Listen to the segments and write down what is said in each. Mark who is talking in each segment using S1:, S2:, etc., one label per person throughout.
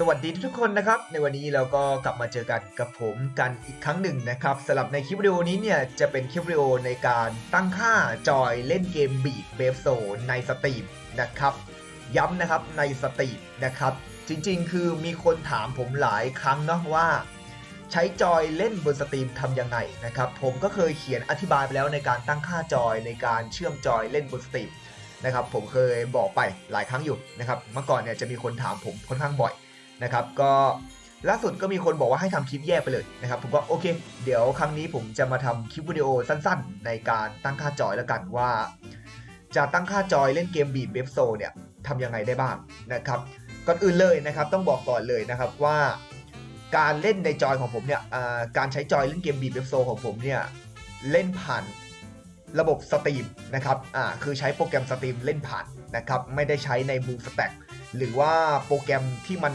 S1: สวัสดีทุกคนนะครับ ในวันนี้เราก็กลับมาเจอกันกับผมกันอีกครั้งหนึ่งนะครับสำหรับในคลิปวิดีโอนี้เนี่ยจะเป็นคลิปวิดีโอในการตั้งค่าจอยเล่นเกมบีดเบฟโซในสตรีมนะครับ ย้ำนะครับในสตรีมนะครับ จริงๆ คือมีคนถามผมหลายครั้งเนาะว่า ใช้จอยเล่นบนสตรีมทำยังไงนะครับ ผมก็เคยเขียนอธิบายไปแล้วในการตั้งค่าจอยในการเชื่อมจอยเล่นบนสตรีมนะครับผมเคยบอกไปหลายครั้งอยู่นะครับเมื่อก่อนเนี่ยจะมีคนถามผมค่อนข้างบ่อย นะครับก็ล่าสุดก็มีคนบอกว่าให้ทำคลิปแยกไปเลยนะครับผมก็โอเค เดี๋ยวครั้งนี้ผมจะมาทำคลิปวิดีโอสั้นๆ ในการตั้งค่าจอยแล้วกันว่า จะตั้งค่าจอยเล่นเกมบีบเบฟโซเนี่ยทำยังไงได้บ้างนะครับก่อนอื่นเลยนะครับต้องบอกก่อนเลยนะครับว่าการเล่นในจอยของผมเนี่ยการใช้จอยเล่นเกมบีบเบฟโซของผมเนี่ยเล่นผ่านระบบสตรีมนะครับอ่าคือใช้โปรแกรมสตรีมเล่นผ่านนะครับไม่ได้ใช้ในบูสแต็ก หรือว่าโปรแกรมที่มัน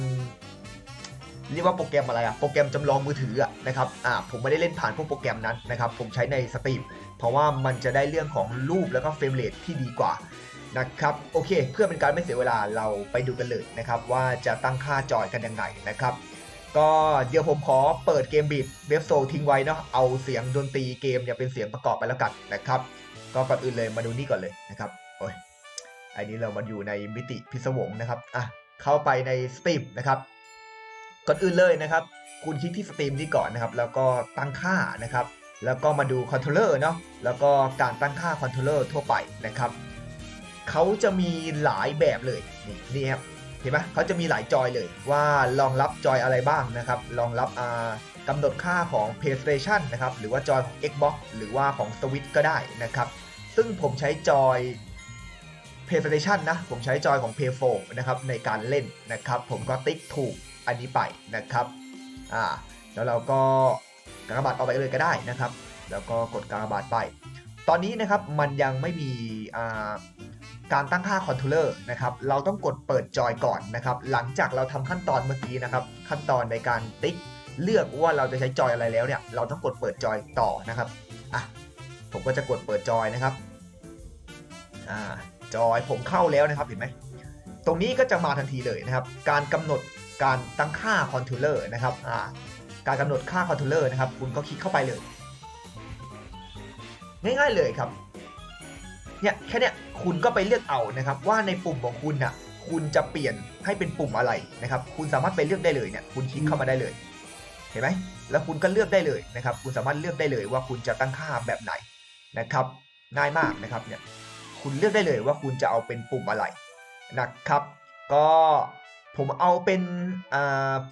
S1: เรียกว่าโปรแกรมอะไรอะโปรแกรมจำลองมือถืออะนะครับอ่าผมไม่ได้เล่นผ่านพวกโปรแกรมนั้นนะครับผมใช้ในสตรีมเพราะว่ามันจะได้เรื่องของรูปแล้วก็เฟรมเรทที่ดีกว่านะครับโอเค เพื่อเป็นการไม่เสียเวลาเราไปดูกันเลยนะครับว่าจะตั้งค่าจอยกันยังไงนะครับ ก็เดี๋ยวผมขอเปิดเกมบีดเวฟโซทิ้งไว้เนาะเอาเสียงดนตรีเกมเนี่ยเป็นเสียงประกอบไปแล้วกันนะครับ ก็ก่อนอื่นเลยมาดูนี่ก่อนเลยนะครับโอ้ย อันนี้เรามาอยู่ในมิติพิศวงนะครับอะเข้าไปในสตรีมนะครับก่อนอื่นเลยนะครับ คุณคลิกที่สตรีมนี้ก่อนนะครับ แล้วก็ตั้งค่านะครับ แล้วก็มาดูคอนโทรลเลอร์เนาะแล้วก็การตั้งค่าคอนโทรลเลอร์ทั่วไปนะครับเขาจะมีหลายแบบเลยนี่นี่ครับเห็นไหมเขาจะมีหลายจอยเลยว่ารองรับจอยอะไรบ้างนะครับรองรับอ่ากำหนดค่าของ PlayStation นะครับ หรือว่าจอยของ Xbox หรือว่าของ Switch ก็ได้นะครับ ซึ่งผมใช้จอย PlayStation นะ ผมใช้จอยของ Play 4นะครับในการเล่นนะครับ ผมก็ติ๊กถูกอันนี้ไปนะครับอ่าแล้วเราก็กากบาทเอาไปเลยก็ได้นะครับ แล้วก็กดกากบาทไป ตอนนี้นะครับมันยังไม่มีอ่าการตั้งค่าคอนโทรลเลอร์นะครับ เราต้องกดเปิดจอยก่อนนะครับ หลังจากเราทำขั้นตอนเมื่อกี้นะครับ ขั้นตอนในการติ๊กเลือกว่าเราจะใช้จอยอะไรแล้วเนี่ย เราต้องกดเปิดจอยต่อนะครับ อะ ผมก็จะกดเปิดจอยนะครับ อ่า จอยผมเข้าแล้วนะครับเห็นไหมตรงนี้ก็จะมาทันทีเลยนะครับ การกำหนดการตั้งค่าคอนโทรลเลอร์นะครับการกำหนดค่าคอนโทรลเลอร์นะครับ คุณก็คลิกเข้าไปเลย ง่ายๆเลยครับเนี่ยแค่เนี้ยคุณก็ไปเลือกเอานะครับ ว่าในปุ่มของคุณน่ะคุณจะเปลี่ยนให้เป็นปุ่มอะไรนะครับ คุณสามารถไปเลือกได้เลยเนี่ยคุณคลิกเข้ามาได้เลยเห็นไหมแล้วคุณก็เลือกได้เลยนะครับ คุณสามารถเลือกได้เลยว่าคุณจะตั้งค่าแบบไหนนะครับง่ายมากนะครับเนี่ย คุณเลือกได้เลยว่าคุณจะเอาเป็นปุ่มอะไรนะครับ ก็ผมเอาเป็น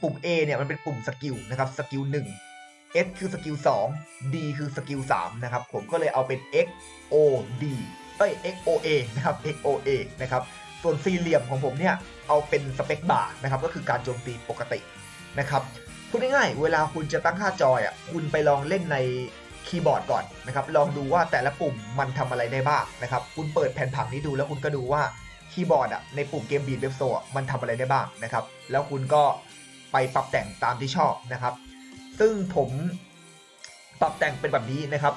S1: ปุ่ม A เนี่ยมันเป็นปุ่มสกิลนะครับสกิล1 S คือสกิล2 D คือสกิล3นะครับ ผมก็เลยเอาเป็น X O D เอ้ย X O A นะครับ X O A นะครับ ส่วนสี่เหลี่ยมของผมเนี่ยเอาเป็นสเปคบาร์นะครับ ก็คือการโจมตีปกตินะครับพูดง่ายๆเวลาคุณจะตั้งค่าจอยอะคุณไปลองเล่นใน คีย์บอร์ดก่อนนะครับลองดูว่าแต่ละปุ่มมันทำอะไรได้บ้างนะครับคุณเปิดแผ่นผังนี้ดูแล้วคุณก็ดูว่าคีย์บอร์ดอะในปุ่มเกมบีดเว็บโซมันทำอะไรได้บ้างนะครับแล้วคุณก็ไปปรับแต่งตามที่ชอบนะครับ ซึ่งผมปรับแต่งเป็นแบบนี้นะครับ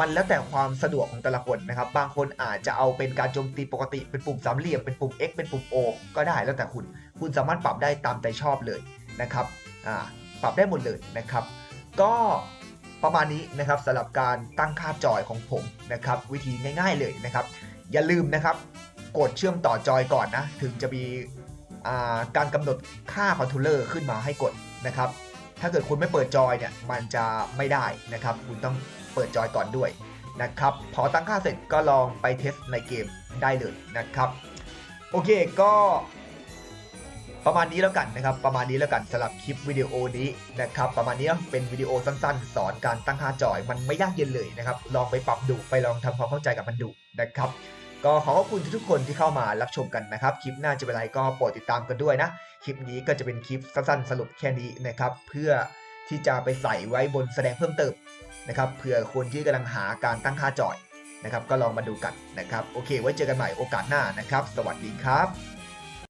S1: มันแล้วแต่ความสะดวกของแต่ละคนนะครับ บางคนอาจจะเอาเป็นการโจมตีปกติเป็นปุ่มสามเหลี่ยมเป็นปุ่ม X เป็นปุ่ม O ก็ได้แล้วแต่คุณ คุณสามารถปรับได้ตามใจชอบเลยนะครับอ่าปรับได้หมดเลยนะครับ ก็ ประมาณนี้นะครับสำหรับการตั้งค่าจอยของผมนะครับ วิธีง่ายๆเลยนะครับ อย่าลืมนะครับ กดเชื่อมต่อจอยก่อนนะ ถึงจะมีาการกำหนดค่าคอนโทรลเลอร์ขึ้นมาให้กดนะครับ ถ้าเกิดคุณไม่เปิดจอยเนี่ยมันจะไม่ได้นะครับ คุณต้องเปิดจอยก่อนด้วยนะครับ พอตั้งค่าเสร็จก็ลองไปเทสในเกมได้เลยนะครับ โอเคก็ ประมาณนี้แล้วกันนะครับ ประมาณนี้แล้วกันสำหรับคลิปวิดีโอนี้นะครับ ประมาณนี้เป็นวิดีโอสั้นๆ สอนการตั้งค่าจอย มันไม่ยากเย็นเลยนะครับ ลองไปปรับดูไปลองทำความเข้าใจกับมันดูนะครับ ก็ขอขอบคุณทุกๆคนที่เข้ามารับชมกันนะครับ คลิปหน้าจะเป็นอะไรก็โปรดติดตามกันด้วยนะ คลิปนี้ก็จะเป็นคลิปสั้นๆ สรุปแค่นี้นะครับ เพื่อที่จะไปใส่ไว้บนแสดงเพิ่มเติมนะครับ เผื่อคนที่กำลังหาการตั้งค่าจอยนะครับ ก็ลองมาดูกันนะครับ โอเค ไว้เจอกันใหม่โอกาสหน้านะครับ สวัสดีครับ